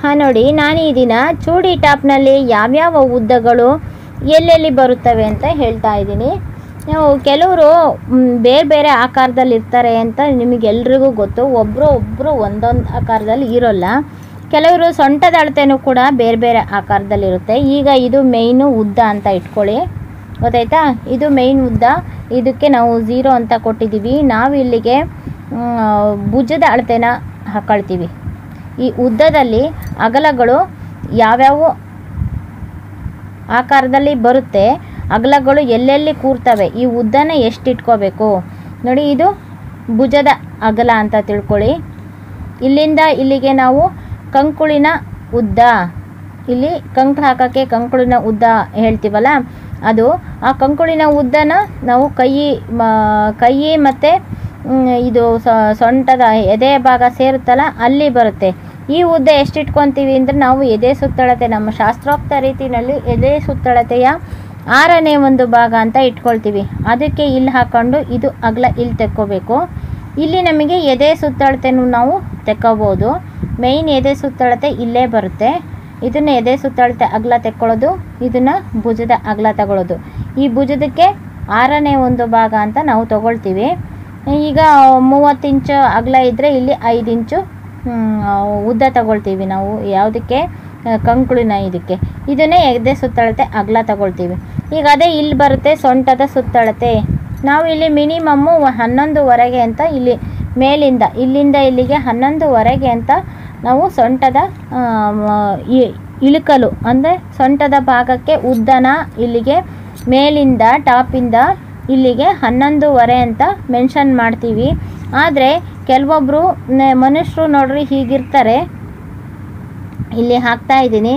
ಹಾಂ ನೋಡಿ, ನಾನು ಈ ದಿನ ಚೂಡಿ ಟಾಪ್ನಲ್ಲಿ ಯಾವ್ಯಾವ ಉದ್ದಗಳು ಎಲ್ಲೆಲ್ಲಿ ಬರುತ್ತವೆ ಅಂತ ಹೇಳ್ತಾ ಇದ್ದೀನಿ. ನಾವು ಕೆಲವರು ಬೇರೆ ಬೇರೆ ಆಕಾರದಲ್ಲಿ ಇರ್ತಾರೆ ಅಂತ ನಿಮಗೆಲ್ರಿಗೂ ಗೊತ್ತು. ಒಬ್ಬರು ಒಬ್ಬರು ಒಂದೊಂದು ಆಕಾರದಲ್ಲಿ ಇರೋಲ್ಲ. ಕೆಲವರು ಸೊಂಟದ ಅಳತೆನೂ ಕೂಡ ಬೇರೆ ಬೇರೆ ಆಕಾರದಲ್ಲಿರುತ್ತೆ ಈಗ ಇದು ಮೇಯ್ನು ಉದ್ದ ಅಂತ ಇಟ್ಕೊಳ್ಳಿ. ಗೊತ್ತಾಯ್ತಾ? ಇದು ಮೇಯ್ನ್ ಉದ್ದ. ಇದಕ್ಕೆ ನಾವು ಝೀರೋ ಅಂತ ಕೊಟ್ಟಿದ್ದೀವಿ. ನಾವು ಇಲ್ಲಿಗೆ ಭುಜದ ಅಳತೆನ ಹಾಕೊಳ್ತೀವಿ. ಈ ಉದ್ದದಲ್ಲಿ ಅಗಲಗಳು ಯಾವ್ಯಾವ ಆಕಾರದಲ್ಲಿ ಬರುತ್ತೆ, ಅಗಲಗಳು ಎಲ್ಲೆಲ್ಲಿ ಕೂರ್ತವೆ, ಈ ಉದ್ದನ ಎಷ್ಟು ಇಟ್ಕೋಬೇಕು ನೋಡಿ, ಇದು ಭುಜದ ಅಗಲ ಅಂತ ತಿಳ್ಕೊಳ್ಳಿ. ಇಲ್ಲಿಂದ ಇಲ್ಲಿಗೆ ನಾವು ಕಂಕುಳಿನ ಉದ್ದ, ಇಲ್ಲಿ ಕಂಕು ಹಾಕೋಕ್ಕೆ ಕಂಕುಳಿನ ಉದ್ದ ಹೇಳ್ತೀವಲ್ಲ, ಅದು ಆ ಕಂಕುಳಿನ ಉದ್ದನ ನಾವು ಕೈ ಕೈ ಮತ್ತು ಇದು ಸೊಂಟದ ಎದೆ ಭಾಗ ಸೇರುತ್ತಲ್ಲ, ಅಲ್ಲಿ ಬರುತ್ತೆ. ಈ ಉದ್ದ ಎಷ್ಟಿಟ್ಕೊತೀವಿ ಅಂದರೆ ನಾವು ಎದೆ ಸುತ್ತಳತೆ, ನಮ್ಮ ಶಾಸ್ತ್ರೋಕ್ತ ರೀತಿಯಲ್ಲಿ ಎದೆ ಸುತ್ತಳತೆಯ ಆರನೇ ಒಂದು ಭಾಗ ಅಂತ ಇಟ್ಕೊಳ್ತೀವಿ. ಅದಕ್ಕೆ ಇಲ್ಲಿ ಹಾಕೊಂಡು ಇದು ಅಗಲ ಇಲ್ಲಿ ತೆಕ್ಕೋಬೇಕು. ಇಲ್ಲಿ ನಮಗೆ ಎದೆ ಸುತ್ತಳತೆನೂ ನಾವು ತೆಕ್ಕೋಬೋದು. ಮೇಯ್ನ್ ಎದೆ ಸುತ್ತಳತೆ ಇಲ್ಲೇ ಬರುತ್ತೆ. ಇದನ್ನು ಎದೆ ಸುತ್ತಳತೆ ಅಗಲ ತೆಕ್ಕೊಳ್ಳೋದು, ಇದನ್ನು ಭುಜದ ಅಗಲ ತಗೊಳ್ಳೋದು. ಈ ಭುಜದಕ್ಕೆ ಆರನೇ ಒಂದು ಭಾಗ ಅಂತ ನಾವು ತಗೊಳ್ತೀವಿ. ಈಗ ಮೂವತ್ತು ಇಂಚು ಅಗಲ ಇದ್ದರೆ ಇಲ್ಲಿ ಐದು ಇಂಚು ಉದ್ದ ತಗೊಳ್ತೀವಿ ನಾವು. ಯಾವುದಕ್ಕೆ? ಕಂಕುಳಿನ ಇದಕ್ಕೆ. ಇದನ್ನೇ ಎದೆ ಸುತ್ತಳತೆ, ಅಗಲ ತಗೊಳ್ತೀವಿ. ಈಗ ಅದೇ ಇಲ್ಲಿ ಬರುತ್ತೆ ಸೊಂಟದ ಸುತ್ತಳತೆ. ನಾವು ಇಲ್ಲಿ ಮಿನಿಮಮ್ಮು ಹನ್ನೊಂದುವರೆಗೆ ಅಂತ ಇಲ್ಲಿ ಮೇಲಿಂದ, ಇಲ್ಲಿಂದ ಇಲ್ಲಿಗೆ ಹನ್ನೊಂದುವರೆಗೆ ಅಂತ ನಾವು ಸೊಂಟದ ಇಳುಕಲು, ಅಂದರೆ ಸೊಂಟದ ಭಾಗಕ್ಕೆ ಉದ್ದನ ಇಲ್ಲಿಗೆ ಮೇಲಿಂದ, ಟಾಪಿಂದ ಇಲ್ಲಿಗೆ ಹನ್ನೊಂದುವರೆ ಅಂತ ಮೆನ್ಷನ್ ಮಾಡ್ತೀವಿ. ಆದರೆ ಕೆಲವೊಬ್ಬರು ಮನುಷ್ಯರು ನೋಡ್ರಿ ಹೀಗಿರ್ತಾರೆ. ಇಲ್ಲಿ ಹಾಕ್ತಾ ಇದ್ದೀನಿ.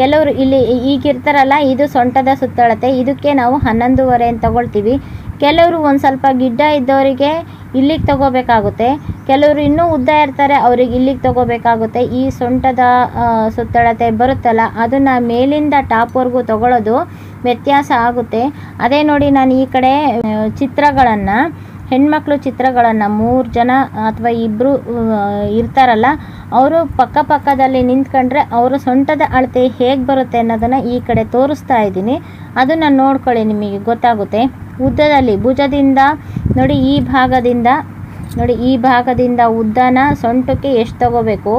ಕೆಲವರು ಇಲ್ಲಿ ಈಗಿರ್ತಾರಲ್ಲ, ಇದು ಸೊಂಟದ ಸುತ್ತಳತೆ, ಇದಕ್ಕೆ ನಾವು ಹನ್ನೊಂದುವರೆ ಅಂತ ತಗೊಳ್ತೀವಿ. ಕೆಲವರು ಒಂದು ಸ್ವಲ್ಪ ಗಿಡ್ಡ ಇದ್ದವರಿಗೆ ಇಲ್ಲಿಗೆ ತಗೋಬೇಕಾಗುತ್ತೆ. ಕೆಲವರು ಇನ್ನೂ ಉದ್ದ ಇರ್ತಾರೆ, ಅವ್ರಿಗೆ ಇಲ್ಲಿಗೆ ತಗೋಬೇಕಾಗುತ್ತೆ. ಈ ಸೊಂಟದ ಸುತ್ತಳತೆ ಬರುತ್ತಲ್ಲ, ಅದನ್ನು ಮೇಲಿಂದ ಟಾಪ್ವರೆಗೂ ತಗೊಳ್ಳೋದು ವ್ಯತ್ಯಾಸ ಆಗುತ್ತೆ. ಅದೇ ನೋಡಿ ನಾನು ಈ ಕಡೆ ಚಿತ್ರಗಳನ್ನು ಹೆಣ್ಮಕ್ಳು ಚಿತ್ರಗಳನ್ನು ಮೂರು ಜನ ಅಥವಾ ಇಬ್ಬರು ಇರ್ತಾರಲ್ಲ, ಅವರು ಪಕ್ಕ ಪಕ್ಕದಲ್ಲಿ ನಿಂತ್ಕೊಂಡ್ರೆ ಅವರು ಸೊಂಟದ ಅಳತೆ ಹೇಗೆ ಬರುತ್ತೆ ಅನ್ನೋದನ್ನು ಈ ಕಡೆ ತೋರಿಸ್ತಾ ಇದ್ದೀನಿ. ಅದನ್ನು ನೋಡ್ಕೊಳ್ಳಿ ನಿಮಗೆ ಗೊತ್ತಾಗುತ್ತೆ. ಉದ್ದದಲ್ಲಿ, ಭುಜದಿಂದ, ನೋಡಿ ಈ ಭಾಗದಿಂದ, ನೋಡಿ ಈ ಭಾಗದಿಂದ ಉದ್ದನ ಸೊಂಟಕ್ಕೆ ಎಷ್ಟು ತಗೋಬೇಕು?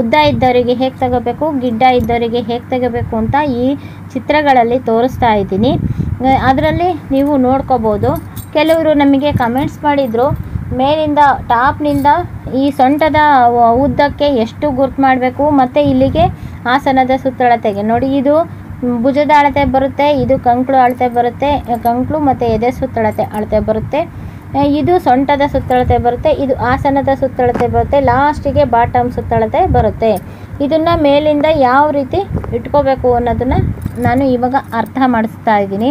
ಉದ್ದ ಇದ್ದವರಿಗೆ ಹೇಗೆ ತಗೋಬೇಕು? ಗಿಡ್ಡ ಇದ್ದವರಿಗೆ ಹೇಗೆ ತಗೋಬೇಕು ಅಂತ ಈ ಚಿತ್ರಗಳಲ್ಲಿ ತೋರಿಸ್ತಾ ಇದ್ದೀನಿ. ಅದರಲ್ಲಿ ನೀವು ನೋಡ್ಕೋಬೋದು. ಕೆಲವರು ನಮಗೆ ಕಮೆಂಟ್ಸ್ ಮಾಡಿದರು, ಮೇಲಿಂದ ಟಾಪ್ನಿಂದ ಈ ಸೊಂಟದ ಉದ್ದಕ್ಕೆ ಎಷ್ಟು ಗುರ್ತು ಮಾಡಬೇಕು, ಮತ್ತು ಇಲ್ಲಿಗೆ ಆಸನದ ಸುತ್ತಳತೆಗೆ. ನೋಡಿ, ಇದು ಭುಜದ ಅಳತೆ ಬರುತ್ತೆ, ಇದು ಕಂಕ್ಳು ಅಳತೆ ಬರುತ್ತೆ, ಕಂಕ್ಳು ಮತ್ತು ಎದೆ ಸುತ್ತಳತೆ ಅಳತೆ ಬರುತ್ತೆ. ಇದು ಸೊಂಟದ ಸುತ್ತಳತೆ ಬರುತ್ತೆ, ಇದು ಆಸನದ ಸುತ್ತಳತೆ ಬರುತ್ತೆ ಲಾಸ್ಟಿಗೆ ಬಾಟಮ್ ಸುತ್ತಳತೆ ಬರುತ್ತೆ. ಇದನ್ನು ಮೇಲಿಂದ ಯಾವ ರೀತಿ ಇಟ್ಕೋಬೇಕು ಅನ್ನೋದನ್ನು ನಾನು ಇವಾಗ ಅರ್ಥ ಮಾಡಿಸ್ತಾ ಇದ್ದೀನಿ.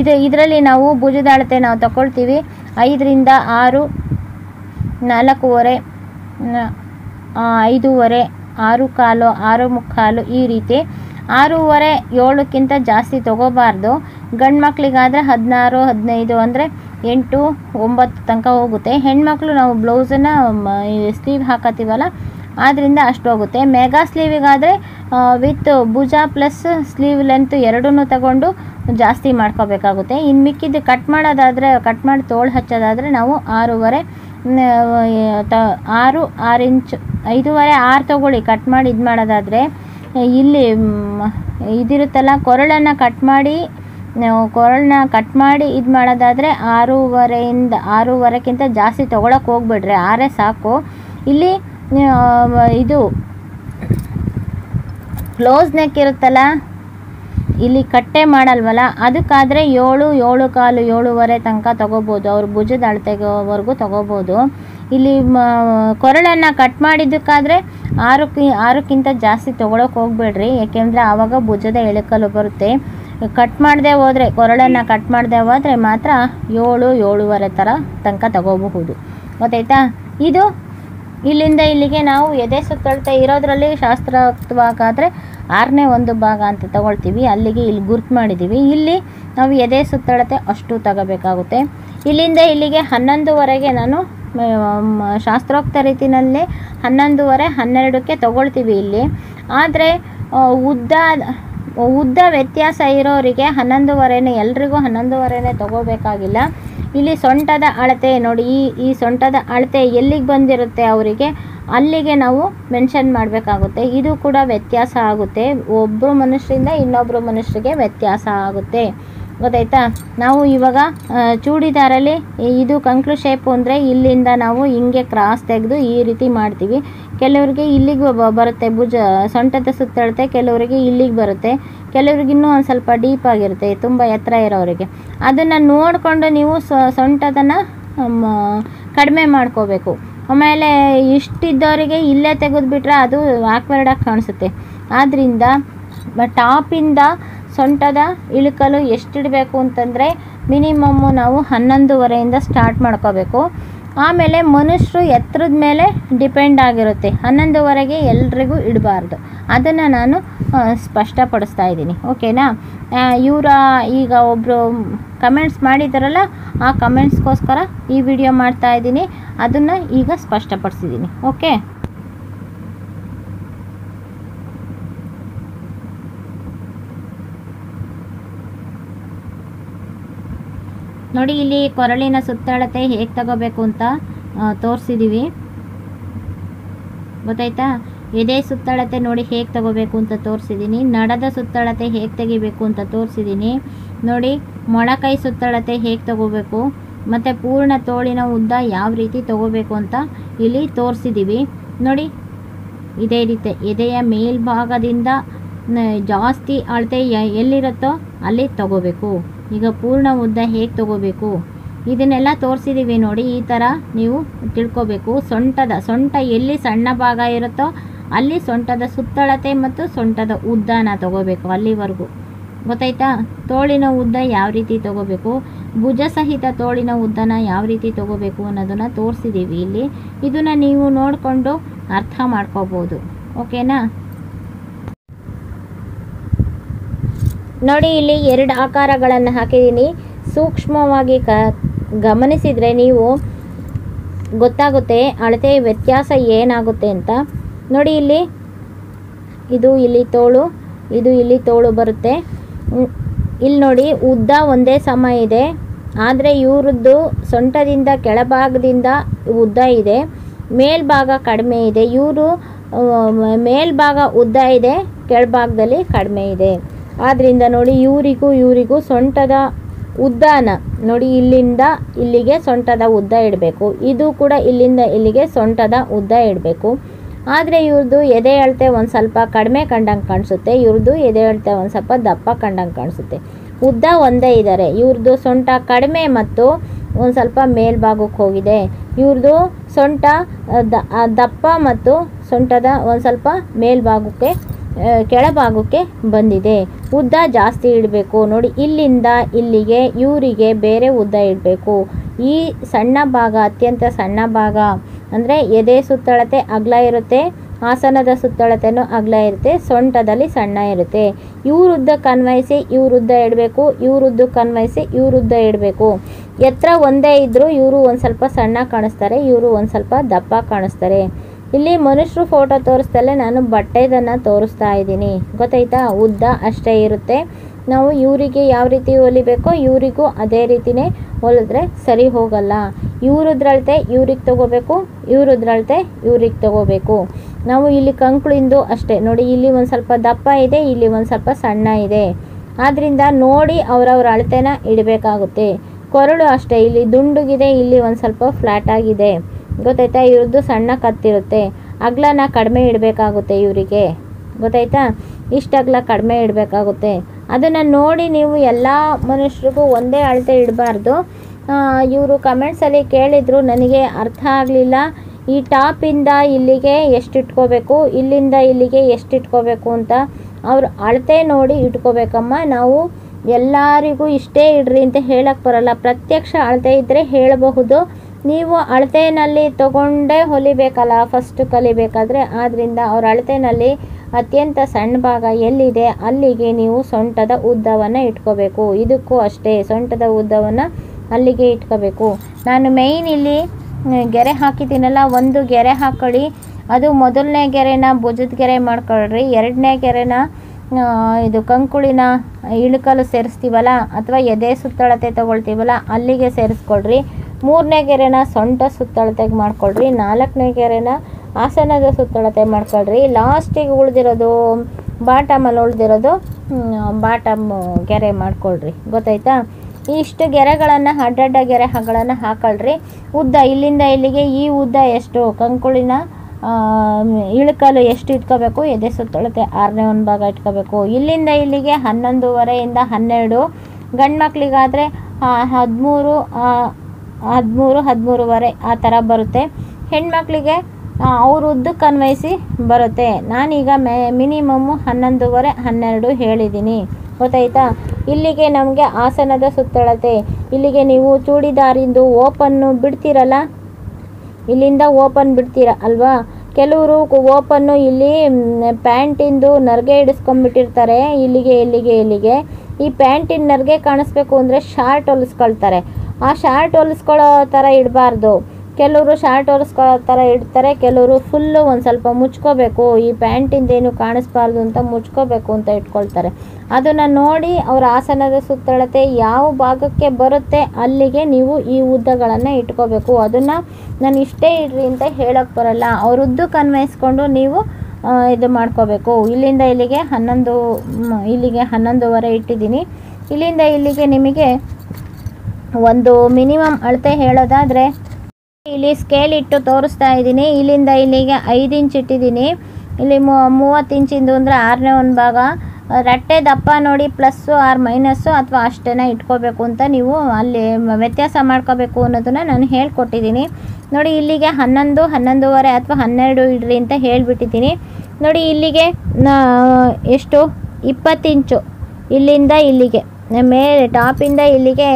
ಇದು ಇದರಲ್ಲಿ ನಾವು ಭುಜದ ಅಳತೆ ನಾವು ತಗೊಳ್ತೀವಿ. ಐದರಿಂದ ಆರು, ನಾಲ್ಕೂವರೆ ಐದೂವರೆ, ಆರು ಕಾಲು, ಆರು ಮುಕ್ಕಾಲು ಈ ರೀತಿ. ಆರೂವರೆ, ಏಳಕ್ಕಿಂತ ಜಾಸ್ತಿ ತಗೋಬಾರ್ದು. ಗಂಡು ಮಕ್ಕಳಿಗಾದರೆ ಹದಿನಾರು, ಹದಿನೈದು ಅಂದರೆ ಎಂಟು, ಒಂಬತ್ತು ತನಕ ಹೋಗುತ್ತೆ. ಹೆಣ್ಮಕ್ಳು ನಾವು ಬ್ಲೌಸನ್ನು ಸ್ಲೀವ್ ಹಾಕತ್ತೀವಲ್ಲ ಆದ್ದರಿಂದ ಅಷ್ಟು ಹೋಗುತ್ತೆ. ಮೆಗಾ ಸ್ಲೀವಿಗಾದರೆ ವಿತ್ ಭುಜ ಪ್ಲಸ್ ಸ್ಲೀವ್ ಲೆಂತ್ ಎರಡನ್ನೂ ತಗೊಂಡು ಜಾಸ್ತಿ ಮಾಡ್ಕೋಬೇಕಾಗುತ್ತೆ. ಇನ್ನು ಮಿಕ್ಕಿದ್ದು ಕಟ್ ಮಾಡೋದಾದರೆ ಕಟ್ ಮಾಡಿ ತೋಳು ಹಚ್ಚೋದಾದರೆ ನಾವು ಆರೂವರೆ ತ, ಆರು ಆರು ಇಂಚ್ ಐದೂವರೆ, ಆರು ತೊಗೊಳ್ಳಿ ಕಟ್ ಮಾಡಿ ಇದು ಮಾಡೋದಾದರೆ, ಇಲ್ಲಿ ಇದಿರುತ್ತಲ್ಲ ಕೊರಳನ್ನು ಕಟ್ ಮಾಡಿ ಕೊರಳನ್ನ ಕಟ್ ಮಾಡಿ ಇದು ಮಾಡೋದಾದರೆ ಆರೂವರೆಯಿಂದ ಆರೂವರೆಕ್ಕಿಂತ ಜಾಸ್ತಿ ತೊಗೊಳಕ್ಕೆ ಹೋಗ್ಬಿಡ್ರಿ. ಆರೇ ಸಾಕು. ಇಲ್ಲಿ ಇದು ಕ್ಲೋಸ್ ನೆಕ್ ಇರುತ್ತಲ್ಲ, ಇಲ್ಲಿ ಕಟ್ಟೆ ಮಾಡಲ್ವಲ್ಲ, ಅದಕ್ಕಾದರೆ ಏಳು ಏಳು ಕಾಲು ಏಳುವರೆ ತನಕ ತೊಗೋಬೋದು. ಅವ್ರ ಭುಜದ ಅಳತೆವರೆಗೂ ತೊಗೋಬೋದು. ಇಲ್ಲಿ ಕೊರಳನ್ನು ಕಟ್ ಮಾಡಿದ್ದಕ್ಕಾದರೆ ಆರಕ್ಕೆ, ಆರಕ್ಕಿಂತ ಜಾಸ್ತಿ ತೊಗೊಳಕ್ಕೆ ಹೋಗ್ಬೇಡ್ರಿ. ಏಕೆಂದರೆ ಆವಾಗ ಭುಜದ ಎಳಕಲು ಬರುತ್ತೆ. ಕಟ್ ಮಾಡದೆ ಹೋದರೆ, ಕೊರಳನ್ನು ಕಟ್ ಮಾಡದೆ ಹೋದರೆ ಮಾತ್ರ ಏಳು, ಏಳುವರೆ ಥರ ತನಕ ತಗೋಬಹುದು. ಗೊತ್ತಾಯ್ತಾ? ಇದು ಇಲ್ಲಿಂದ ಇಲ್ಲಿಗೆ ನಾವು ಎದೆ ಸುತ್ತಳತೆ ಇರೋದ್ರಲ್ಲಿ ಶಾಸ್ತ್ರೋಕ್ತವಾಗಾದರೆ ಆರನೇ ಒಂದು ಭಾಗ ಅಂತ ತಗೊಳ್ತೀವಿ. ಅಲ್ಲಿಗೆ ಇಲ್ಲಿ ಗುರ್ತು ಮಾಡಿದ್ದೀವಿ. ಇಲ್ಲಿ ನಾವು ಎದೆ ಸುತ್ತಳತೆ ಅಷ್ಟು ತಗೋಬೇಕಾಗುತ್ತೆ. ಇಲ್ಲಿಂದ ಇಲ್ಲಿಗೆ ಹನ್ನೊಂದುವರೆಗೆ ನಾನು ಶಾಸ್ತ್ರೋಕ್ತ ರೀತಿಯಲ್ಲೇ ಹನ್ನೊಂದುವರೆ ಹನ್ನೆರಡಕ್ಕೆ ತಗೊಳ್ತೀವಿ ಇಲ್ಲಿ. ಆದರೆ ಉದ್ದ ಉದ್ದ ವ್ಯತ್ಯಾಸ ಇರೋರಿಗೆ ಹನ್ನೊಂದುವರೆನೇ, ಎಲ್ರಿಗೂ ಹನ್ನೊಂದುವರೆನೇ ತಗೋಬೇಕಾಗಿಲ್ಲ. ಇಲ್ಲಿ ಸೊಂಟದ ಅಳತೆ ನೋಡಿ, ಈ ಈ ಸೊಂಟದ ಅಳತೆ ಎಲ್ಲಿಗೆ ಬಂದಿರುತ್ತೆ ಅವರಿಗೆ? ಅಲ್ಲಿಗೆ ನಾವು ಮೆನ್ಷನ್ ಮಾಡಬೇಕಾಗುತ್ತೆ. ಇದು ಕೂಡ ವ್ಯತ್ಯಾಸ ಆಗುತ್ತೆ. ಒಬ್ಬರು ಮನುಷ್ಯರಿಂದ ಇನ್ನೊಬ್ಬರು ಮನುಷ್ಯರಿಗೆ ವ್ಯತ್ಯಾಸ ಆಗುತ್ತೆ. ಗೊತ್ತಾಯ್ತಾ? ನಾವು ಇವಾಗ ಚೂಡಿದಾರಲ್ಲಿ ಇದು ಕಂಕ್ಳು ಶೇಪು ಅಂದರೆ ಇಲ್ಲಿಂದ ನಾವು ಹಿಂಗೆ ಕ್ರಾಸ್ ತೆಗೆದು ಈ ರೀತಿ ಮಾಡ್ತೀವಿ. ಕೆಲವರಿಗೆ ಇಲ್ಲಿಗೆ ಬರುತ್ತೆ. ಭುಜ, ಸೊಂಟದ ಸುತ್ತಳತೆ ಕೆಲವರಿಗೆ ಇಲ್ಲಿಗೆ ಬರುತ್ತೆ. ಕೆಲವ್ರಿಗಿನ್ನೂ ಒಂದು ಸ್ವಲ್ಪ ಡೀಪ್ ಆಗಿರುತ್ತೆ, ತುಂಬ ಎತ್ತರ ಇರೋರಿಗೆ. ಅದನ್ನು ನೋಡಿಕೊಂಡು ನೀವು ಸೊಂಟದನ್ನು ಕಡಿಮೆ ಮಾಡ್ಕೋಬೇಕು. ಆಮೇಲೆ ಇಷ್ಟಿದ್ದವರಿಗೆ ಇಲ್ಲೇ ತೆಗೆದುಬಿಟ್ರೆ ಅದು ಆಕ್ವರ್ಡಾಗಿ ಕಾಣಿಸುತ್ತೆ. ಆದ್ದರಿಂದ ಟಾಪಿಂದ ಸೊಂಟದ ಇಳುಕಲು ಎಷ್ಟಿಡಬೇಕು ಅಂತಂದರೆ ಮಿನಿಮಮ್ಮು ನಾವು ಹನ್ನೊಂದುವರೆಯಿಂದ ಸ್ಟಾರ್ಟ್ ಮಾಡ್ಕೋಬೇಕು. ಆಮೇಲೆ ಮನುಷ್ಯರು ಎತ್ತರದ ಮೇಲೆ ಡಿಪೆಂಡ್ ಆಗಿರುತ್ತೆ. ಹನ್ನೊಂದುವರೆಗೆ ಎಲ್ರಿಗೂ ಇಡಬಾರ್ದು. ಅದನ್ನು ನಾನು ಸ್ಪಷ್ಟಪಡಿಸ್ತಾ ಇದ್ದೀನಿ. ಓಕೆನಾ? ಇವರ, ಈಗ ಒಬ್ಬರು ಕಮೆಂಟ್ಸ್ ಮಾಡಿದ್ದಾರಲ್ಲ ಆ ಕಮೆಂಟ್ಸ್ಗೋಸ್ಕರ ಈ ವಿಡಿಯೋ ಮಾಡ್ತಾ ಇದ್ದೀನಿ. ಅದನ್ನು ಈಗ ಸ್ಪಷ್ಟಪಡಿಸಿದ್ದೀನಿ. ಓಕೆ? ನೋಡಿ, ಇಲ್ಲಿ ಕೊರಳಿನ ಸುತ್ತಳತೆ ಹೇಗೆ ತಗೋಬೇಕು ಅಂತ ತೋರಿಸಿದ್ದೀವಿ ಗೊತ್ತಾಯ್ತಾ? ಎದೆ ಸುತ್ತಳತೆ ನೋಡಿ ಹೇಗೆ ತಗೋಬೇಕು ಅಂತ ತೋರಿಸಿದ್ದೀನಿ ನಡದ ಸುತ್ತಳತೆ ಹೇಗೆ ತೆಗಿಬೇಕು ಅಂತ ತೋರಿಸಿದ್ದೀನಿ ನೋಡಿ ಮೊಳಕೈ ಸುತ್ತಳತೆ ಹೇಗೆ ತಗೋಬೇಕು, ಮತ್ತು ಪೂರ್ಣ ತೋಳಿನ ಉದ್ದ ಯಾವ ರೀತಿ ತಗೋಬೇಕು ಅಂತ ಇಲ್ಲಿ ತೋರಿಸಿದ್ದೀವಿ ನೋಡಿ, ಇದೇ ರೀತಿ ಎದೆಯ ಮೇಲ್ಭಾಗದಿಂದ ಜಾಸ್ತಿ ಅಳತೆ ಎಲ್ಲಿರುತ್ತೋ ಅಲ್ಲಿ ತಗೋಬೇಕು. ಈಗ ಪೂರ್ಣ ಉದ್ದ ಹೇಗೆ ತಗೋಬೇಕು? ಇದನ್ನೆಲ್ಲ ತೋರಿಸಿದ್ದೀವಿ ನೋಡಿ, ಈ ಥರ ನೀವು ತಿಳ್ಕೋಬೇಕು. ಸೊಂಟದ, ಸೊಂಟ ಎಲ್ಲಿ ಸಣ್ಣ ಭಾಗ ಇರುತ್ತೋ ಅಲ್ಲಿ ಸೊಂಟದ ಸುತ್ತಳತೆ ಮತ್ತು ಸೊಂಟದ ಉದ್ದನ ತಗೋಬೇಕು ಅಲ್ಲಿವರೆಗೂ. ಗೊತ್ತಾಯ್ತಾ? ತೋಳಿನ ಉದ್ದ ಯಾವ ರೀತಿ ತಗೋಬೇಕು? ಭುಜ ಸಹಿತ ತೋಳಿನ ಉದ್ದನ ಯಾವ ರೀತಿ ತಗೋಬೇಕು ಅನ್ನೋದನ್ನು ತೋರಿಸಿದ್ದೀವಿ ಇಲ್ಲಿ. ಇದನ್ನು ನೀವು ನೋಡಿಕೊಂಡು ಅರ್ಥ ಮಾಡ್ಕೋಬೋದು. ಓಕೆನಾ? ನೋಡಿ, ಇಲ್ಲಿ ಎರಡು ಆಕಾರಗಳನ್ನು ಹಾಕಿದ್ದೀನಿ. ಸೂಕ್ಷ್ಮವಾಗಿ ಕ, ಗಮನಿಸಿದರೆ ನೀವು ಗೊತ್ತಾಗುತ್ತೆ ಅಳತೆ ವ್ಯತ್ಯಾಸ ಏನಾಗುತ್ತೆ ಅಂತ. ನೋಡಿ, ಇಲ್ಲಿ ಇದು ಇಲ್ಲಿ ತೋಳು, ಇದು ಇಲ್ಲಿ ತೋಳು ಬರುತ್ತೆ. ಇಲ್ಲಿ ನೋಡಿ, ಉದ್ದ ಒಂದೇ ಸಮ ಇದೆ. ಆದರೆ ಇವ್ರದ್ದು ಸೊಂಟದಿಂದ ಕೆಳಭಾಗದಿಂದ ಉದ್ದ ಇದೆ. ಮೇಲ್ಭಾಗ ಕಡಿಮೆ ಇದೆ. ಇವರು ಮೇಲ್ಭಾಗ ಉದ್ದ ಇದೆ, ಕೆಳಭಾಗದಲ್ಲಿ ಕಡಿಮೆ ಇದೆ. ಆದ್ದರಿಂದ ನೋಡಿ ಇವರಿಗೂ ಇವರಿಗೂ ಸೊಂಟದ ಉದ್ದಾನ. ನೋಡಿ ಇಲ್ಲಿಂದ ಇಲ್ಲಿಗೆ ಸೊಂಟದ ಉದ್ದ ಇಡಬೇಕು. ಇದು ಕೂಡ ಇಲ್ಲಿಂದ ಇಲ್ಲಿಗೆ ಸೊಂಟದ ಉದ್ದ ಇಡಬೇಕು. ಆದರೆ ಇವ್ರದ್ದು ಎದೆ ಅಳತೆ ಒಂದು ಸ್ವಲ್ಪ ಕಡಿಮೆ ಕಂಡಂಗೆ ಕಾಣಿಸುತ್ತೆ. ಇವ್ರದ್ದು ಎದೆ ಅಳತೆ ಒಂದು ಸ್ವಲ್ಪ ದಪ್ಪ ಕಂಡಂಗೆ ಕಾಣಿಸುತ್ತೆ. ಉದ್ದ ಒಂದೇ ಇದ್ದಾರೆ ಇವ್ರದ್ದು ಸೊಂಟ ಕಡಿಮೆ ಮತ್ತು ಒಂದು ಸ್ವಲ್ಪ ಮೇಲ್ಭಾಗಕ್ಕೆ ಹೋಗಿದೆ. ಇವ್ರದ್ದು ಸೊಂಟ ದಪ್ಪ ಮತ್ತು ಸೊಂಟದ ಒಂದು ಸ್ವಲ್ಪ ಮೇಲ್ಭಾಗಕ್ಕೆ ಕೆಳಭಾಗಕ್ಕೆ ಬಂದಿದೆ. ಉದ್ದ ಜಾಸ್ತಿ ಇಡಬೇಕು. ನೋಡಿ, ಇಲ್ಲಿಂದ ಇಲ್ಲಿಗೆ, ಇವರಿಗೆ ಬೇರೆ ಉದ್ದ ಇಡಬೇಕು. ಈ ಸಣ್ಣ ಭಾಗ, ಅತ್ಯಂತ ಸಣ್ಣ ಭಾಗ, ಅಂದರೆ ಎದೆ ಸುತ್ತಳತೆ ಅಗಲ ಇರುತ್ತೆ, ಆಸನದ ಸುತ್ತಳತೆನೂ ಅಗಲ ಇರುತ್ತೆ, ಸೊಂಟದಲ್ಲಿ ಸಣ್ಣ ಇರುತ್ತೆ. ಇವ್ರುದ್ದಕ್ಕೆ ಅನ್ವಯಿಸಿ ಇವ್ರುದ್ದ ಇಡಬೇಕು ಇವ್ರುದ್ದಕ್ಕೆ ಅನ್ವಯಿಸಿ ಇವ್ರುದ್ದ ಇಡಬೇಕು. ಎತ್ತರ ಒಂದೇ ಇದ್ದರೂ ಇವರು ಒಂದು ಸ್ವಲ್ಪ ಸಣ್ಣ ಕಾಣಿಸ್ತಾರೆ, ಇವರು ಒಂದು ಸ್ವಲ್ಪ ದಪ್ಪ ಕಾಣಿಸ್ತಾರೆ. ಇಲ್ಲಿ ಮನುಷ್ಯರು ಫೋಟೋ ತೋರಿಸ್ದಲ್ಲೇ ನಾನು ಬಟ್ಟೆದನ್ನು ತೋರಿಸ್ತಾ ಇದ್ದೀನಿ. ಗೊತ್ತಾಯ್ತಾ? ಉದ್ದ ಅಷ್ಟೇ ಇರುತ್ತೆ. ನಾವು ಇವರಿಗೆ ಯಾವ ರೀತಿ ಹೊಲಿಬೇಕೋ ಇವರಿಗೂ ಅದೇ ರೀತಿನೇ ಹೊಲಿದ್ರೆ ಸರಿ ಹೋಗಲ್ಲ. ಇವ್ರದ್ರಳತೆ ಇವ್ರಿಗೆ ತಗೋಬೇಕು, ಇವ್ರದ್ರಳತೆ ಇವ್ರಿಗೆ ತಗೋಬೇಕು. ನಾವು ಇಲ್ಲಿ ಕಂಕುಳಿಂದು ಅಷ್ಟೇ. ನೋಡಿ, ಇಲ್ಲಿ ಒಂದು ಸ್ವಲ್ಪ ದಪ್ಪ ಇದೆ, ಇಲ್ಲಿ ಒಂದು ಸ್ವಲ್ಪ ಸಣ್ಣ ಇದೆ. ಆದ್ದರಿಂದ ನೋಡಿ ಅವರವ್ರ ಅಳತೆನ ಇಡಬೇಕಾಗುತ್ತೆ. ಕೊರಳು ಅಷ್ಟೇ. ಇಲ್ಲಿ ದುಂಡುಗಿದೆ, ಇಲ್ಲಿ ಒಂದು ಸ್ವಲ್ಪ ಫ್ಲ್ಯಾಟ್ ಆಗಿದೆ. ಗೊತ್ತಾಯ್ತಾ? ಇವ್ರದ್ದು ಸಣ್ಣ ಕತ್ತಿರುತ್ತೆ. ಅಗ್ಲನ ಕಡಿಮೆ ಇಡಬೇಕಾಗುತ್ತೆ ಇವರಿಗೆ. ಗೊತ್ತಾಯ್ತಾ? ಇಷ್ಟು ಅಗ್ಲ ಕಡಿಮೆ ಇಡಬೇಕಾಗುತ್ತೆ. ಅದನ್ನು ನೋಡಿ ನೀವು ಎಲ್ಲ ಮನುಷ್ಯರಿಗೂ ಒಂದೇ ಅಳತೆ ಇಡಬಾರ್ದು. ಇವರು ಕಮೆಂಟ್ಸಲ್ಲಿ ಕೇಳಿದರು, ನನಗೆ ಅರ್ಥ ಆಗಲಿಲ್ಲ. ಈ ಟಾಪಿಂದ ಇಲ್ಲಿಗೆ ಎಷ್ಟು ಇಟ್ಕೋಬೇಕು ಇಲ್ಲಿಂದ ಇಲ್ಲಿಗೆ ಎಷ್ಟು ಇಟ್ಕೋಬೇಕು ಅಂತ ಅವ್ರ ಅಳತೆ ನೋಡಿ ಇಟ್ಕೋಬೇಕಮ್ಮ. ನಾವು ಎಲ್ಲರಿಗೂ ಇಷ್ಟೇ ಇಡ್ರಿ ಅಂತ ಹೇಳಕ್ಕೆ ಬರಲ್ಲ. ಪ್ರತ್ಯಕ್ಷ ಅಳತೆ ಇದ್ದರೆ ಹೇಳಬಹುದು. ನೀವು ಅಳತೆಯಲ್ಲಿ ತಗೊಂಡೇ ಹೊಲಿಬೇಕಲ್ಲ ಫಸ್ಟ್ ಕಲಿಬೇಕಾದ್ರೆ ಆದ್ದರಿಂದ ಅವ್ರ ಅಳತೆಯಲ್ಲಿ ಅತ್ಯಂತ ಸಣ್ಣ ಭಾಗ ಎಲ್ಲಿದೆ, ಅಲ್ಲಿಗೆ ನೀವು ಸೊಂಟದ ಉದ್ದವನ್ನು ಇಟ್ಕೋಬೇಕು. ಇದಕ್ಕೂ ಅಷ್ಟೇ, ಸೊಂಟದ ಉದ್ದವನ್ನು ಅಲ್ಲಿಗೆ ಇಟ್ಕೋಬೇಕು. ನಾನು ಮೇಯ್ನ್ ಇಲ್ಲಿ ಗೆರೆ ಹಾಕಿದ್ದೀನಲ್ಲ, ಒಂದು ಗೆರೆ ಹಾಕೊಳ್ಳಿ. ಅದು ಮೊದಲನೇ ಗೆರೆನ ಭುಜದ ಗೆರೆ ಮಾಡ್ಕೊಳ್ರಿ. ಎರಡನೇ ಗೆರೆನ ಇದು ಕಂಕುಳಿನ ಇಳುಕಲು ಸೇರಿಸ್ತೀವಲ್ಲ, ಅಥವಾ ಎದೆ ಸುತ್ತಳತೆ ತಗೊಳ್ತೀವಲ್ಲ, ಅಲ್ಲಿಗೆ ಸೇರಿಸ್ಕೊಳ್ರಿ. ಮೂರನೇ ಗೆರೆನ ಸೊಂಟ ಸುತ್ತಳತೆಗೆ ಮಾಡ್ಕೊಳ್ರಿ, ನಾಲ್ಕನೇ ಗೆರೆನ ಆಸನದ ಸುತ್ತಳತೆ ಮಾಡ್ಕೊಳ್ರಿ. ಲಾಸ್ಟಿಗೆ ಉಳಿದಿರೋದು ಬಾಟಮಲ್ಲಿ ಉಳಿದಿರೋದು ಬಾಟಮ್ ಗೆರೆ ಮಾಡ್ಕೊಳ್ರಿ. ಗೊತ್ತಾಯ್ತಾ? ಇಷ್ಟು ಗೆರೆಗಳನ್ನು, ಅಡ್ಡಡ್ಡ ಗೆರೆ ಹಗಳನ್ನು ಹಾಕೊಳ್ರಿ. ಉದ್ದ, ಇಲ್ಲಿಂದ ಇಲ್ಲಿಗೆ ಈ ಉದ್ದ ಎಷ್ಟು, ಕಂಕುಳಿನ ಇಳಕಲು ಎಷ್ಟು ಇಟ್ಕೋಬೇಕು? ಎದೆ ಸುತ್ತಳತೆ ಆರನೇ ಒಂದು ಭಾಗ ಇಟ್ಕೋಬೇಕು. ಇಲ್ಲಿಂದ ಇಲ್ಲಿಗೆ ಹನ್ನೊಂದುವರೆಯಿಂದ ಹನ್ನೆರಡು ಗಂಡು ಮಕ್ಕಳಿಗಾದರೆ ಹದಿಮೂರು ಹದಿಮೂರು, ಹದಿಮೂರುವರೆ ಆ ಥರ ಬರುತ್ತೆ. ಹೆಣ್ಮಕ್ಳಿಗೆ ಅವ್ರ ಉದ್ದಕ್ಕೆ ಅನ್ವಯಿಸಿ ಬರುತ್ತೆ. ನಾನೀಗ ಮೇ ಮಿನಿಮಮ್ಮು ಹನ್ನೊಂದುವರೆ, ಹನ್ನೆರಡು ಹೇಳಿದ್ದೀನಿ ಗೊತ್ತಾಯ್ತಾ? ಇಲ್ಲಿಗೆ ನಮಗೆ ಆಸನದ ಸುತ್ತಳತೆ. ಇಲ್ಲಿಗೆ ನೀವು ಚೂಡಿದಾರಿಂದು ಓಪನ್ನು ಬಿಡ್ತೀರಲ್ಲ? ಇಲ್ಲಿಂದ ಓಪನ್ ಬಿಡ್ತೀರ ಅಲ್ವಾ? ಕೆಲವರು ಓಪನ್ನು ಇಲ್ಲಿ ಪ್ಯಾಂಟಿಂದು ನರ್ಗೆ ಹಿಡಿಸ್ಕೊಂಬಿಟ್ಟಿರ್ತಾರೆ ಇಲ್ಲಿಗೆ ಇಲ್ಲಿಗೆ ಇಲ್ಲಿಗೆ. ಈ ಪ್ಯಾಂಟಿನ ನರ್ಗೆ ಕಾಣಿಸ್ಬೇಕು ಅಂದರೆ ಶಾರ್ಟ್ ಹೊಲಿಸ್ಕೊಳ್ತಾರೆ. ಆ ಶಾರ್ಟ್ ಹೊಲಿಸ್ಕೊಳ್ಳೋ ಥರ ಇಡಬಾರ್ದು. ಕೆಲವರು ಶಾರ್ಟ್ ಹೊಲಿಸ್ಕೊಳ್ಳೋ ಥರ ಇಡ್ತಾರೆ, ಕೆಲವರು ಫುಲ್ಲು ಒಂದು ಸ್ವಲ್ಪ ಮುಚ್ಕೋಬೇಕು. ಈ ಪ್ಯಾಂಟಿಂದೇನು ಕಾಣಿಸ್ಬಾರ್ದು ಅಂತ ಮುಚ್ಕೋಬೇಕು ಅಂತ ಇಟ್ಕೊಳ್ತಾರೆ. ಅದನ್ನು ನೋಡಿ ಅವರ ಆಸನದ ಸುತ್ತಳತೆ ಯಾವ ಭಾಗಕ್ಕೆ ಬರುತ್ತೆ ಅಲ್ಲಿಗೆ ನೀವು ಈ ಉದ್ದಗಳನ್ನು ಇಟ್ಕೋಬೇಕು. ಅದನ್ನು ನಾನು ಇಷ್ಟೇ ಇಡ್ರಿ ಅಂತ ಹೇಳೋಕ್ಕೆ ಬರಲ್ಲ. ಅವ್ರ ಉದ್ದಕ್ಕೆ ನೀವು ಇದು ಮಾಡ್ಕೋಬೇಕು. ಇಲ್ಲಿಂದ ಇಲ್ಲಿಗೆ ಹನ್ನೊಂದು ಇಲ್ಲಿಗೆ ಹನ್ನೊಂದುವರೆ ಇಟ್ಟಿದ್ದೀನಿ. ಇಲ್ಲಿಂದ ಇಲ್ಲಿಗೆ ನಿಮಗೆ ಒಂದು ಮಿನಿಮಮ್ ಅಳತೆ ಹೇಳೋದಾದರೆ ಇಲ್ಲಿ ಸ್ಕೇಲ್ ಇಟ್ಟು ತೋರಿಸ್ತಾ ಇದ್ದೀನಿ. ಇಲ್ಲಿಂದ ಇಲ್ಲಿಗೆ ಐದು ಇಂಚ್ ಇಟ್ಟಿದ್ದೀನಿ. ಇಲ್ಲಿ ಮೂವತ್ತು ಇಂಚಿಂದು ಅಂದರೆ ಆರನೇ ಒಂದು ಭಾಗ. ರಟ್ಟೆ ದಪ್ಪ ನೋಡಿ ಪ್ಲಸ್ಸು ಆರ್ ಮೈನಸ್ಸು ಅಥವಾ ಅಷ್ಟೇನ ಇಟ್ಕೋಬೇಕು ಅಂತ ನೀವು ಅಲ್ಲಿ ವ್ಯತ್ಯಾಸ ಮಾಡ್ಕೋಬೇಕು ಅನ್ನೋದನ್ನು ನಾನು ಹೇಳ್ಕೊಟ್ಟಿದ್ದೀನಿ. ನೋಡಿ, ಇಲ್ಲಿಗೆ ಹನ್ನೊಂದು, ಹನ್ನೊಂದುವರೆ ಅಥವಾ ಹನ್ನೆರಡು ಇಡ್ರಿ ಅಂತ ಹೇಳಿಬಿಟ್ಟಿದ್ದೀನಿ. ನೋಡಿ, ಇಲ್ಲಿಗೆ ಎಷ್ಟು? ಇಪ್ಪತ್ತು ಇಂಚು ಇಲ್ಲಿಂದ ಇಲ್ಲಿಗೆ ಮೇಲೆ ಟಾಪಿಂದ ಇಲ್ಲಿಗೆ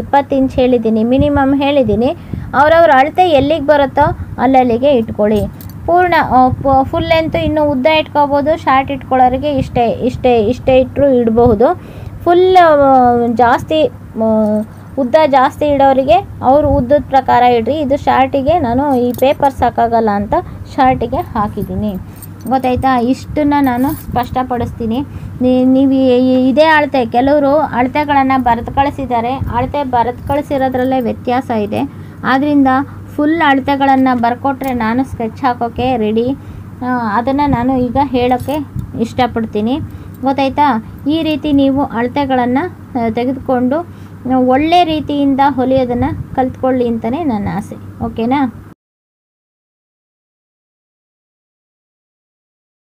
ಇಪ್ಪತ್ತು ಇಂಚ್ ಹೇಳಿದ್ದೀನಿ, ಮಿನಿಮಮ್ ಹೇಳಿದ್ದೀನಿ. ಅವ್ರವ್ರ ಅಳತೆ ಎಲ್ಲಿಗೆ ಬರುತ್ತೋ ಅಲ್ಲಲ್ಲಿಗೆ ಇಟ್ಕೊಳ್ಳಿ. ಪೂರ್ಣ ಫುಲ್ ಲೆಂತ್ ಇನ್ನು ಉದ್ದ ಇಟ್ಕೋಬೋದು ಶಾರ್ಟ್ ಇಟ್ಕೊಳ್ಳೋರಿಗೆ ಇಷ್ಟೇ ಇಷ್ಟೇ ಇಷ್ಟೇ ಇಟ್ಟರು ಇಡಬಹುದು. ಫುಲ್ ಜಾಸ್ತಿ ಉದ್ದ ಜಾಸ್ತಿ ಇಡೋರಿಗೆ ಅವರು ಉದ್ದದ ಪ್ರಕಾರ ಇಡ್ರಿ. ಇದು ಶಾರ್ಟಿಗೆ ನಾನು ಈ ಪೇಪರ್ ಸಾಕಾಗಲ್ಲ ಅಂತ ಶಾರ್ಟಿಗೆ ಹಾಕಿದ್ದೀನಿ. ಗೊತ್ತಾಯ್ತಾ? ಇಷ್ಟನ್ನ ನಾನು ಸ್ಪಷ್ಟಪಡಿಸ್ತೀನಿ. ನೀವು ಇದೇ ಅಳತೆ, ಕೆಲವರು ಅಳತೆಗಳನ್ನು ಬರೆದು ಕಳಿಸಿದ್ದಾರೆ ಅಳತೆ ಬರೆದು ಕಳಿಸಿರೋದ್ರಲ್ಲೇ ವ್ಯತ್ಯಾಸ ಇದೆ. ಆದ್ದರಿಂದ ಫುಲ್ ಅಳತೆಗಳನ್ನು ಬರ್ಕೊಟ್ರೆ ನಾನು ಸ್ಕೆಚ್ ಹಾಕೋಕ್ಕೆ ರೆಡಿ ಅದನ್ನು ನಾನು ಈಗ ಹೇಳೋಕ್ಕೆ ಇಷ್ಟಪಡ್ತೀನಿ. ಗೊತ್ತಾಯ್ತಾ? ಈ ರೀತಿ ನೀವು ಅಳತೆಗಳನ್ನು ತೆಗೆದುಕೊಂಡು ಒಳ್ಳೆ ರೀತಿಯಿಂದ ಹೊಲಿಯೋದನ್ನು ಕಲ್ತ್ಕೊಳ್ಳಿ ಅಂತಲೇ ನನ್ನ ಆಸೆ. ಓಕೆನಾ?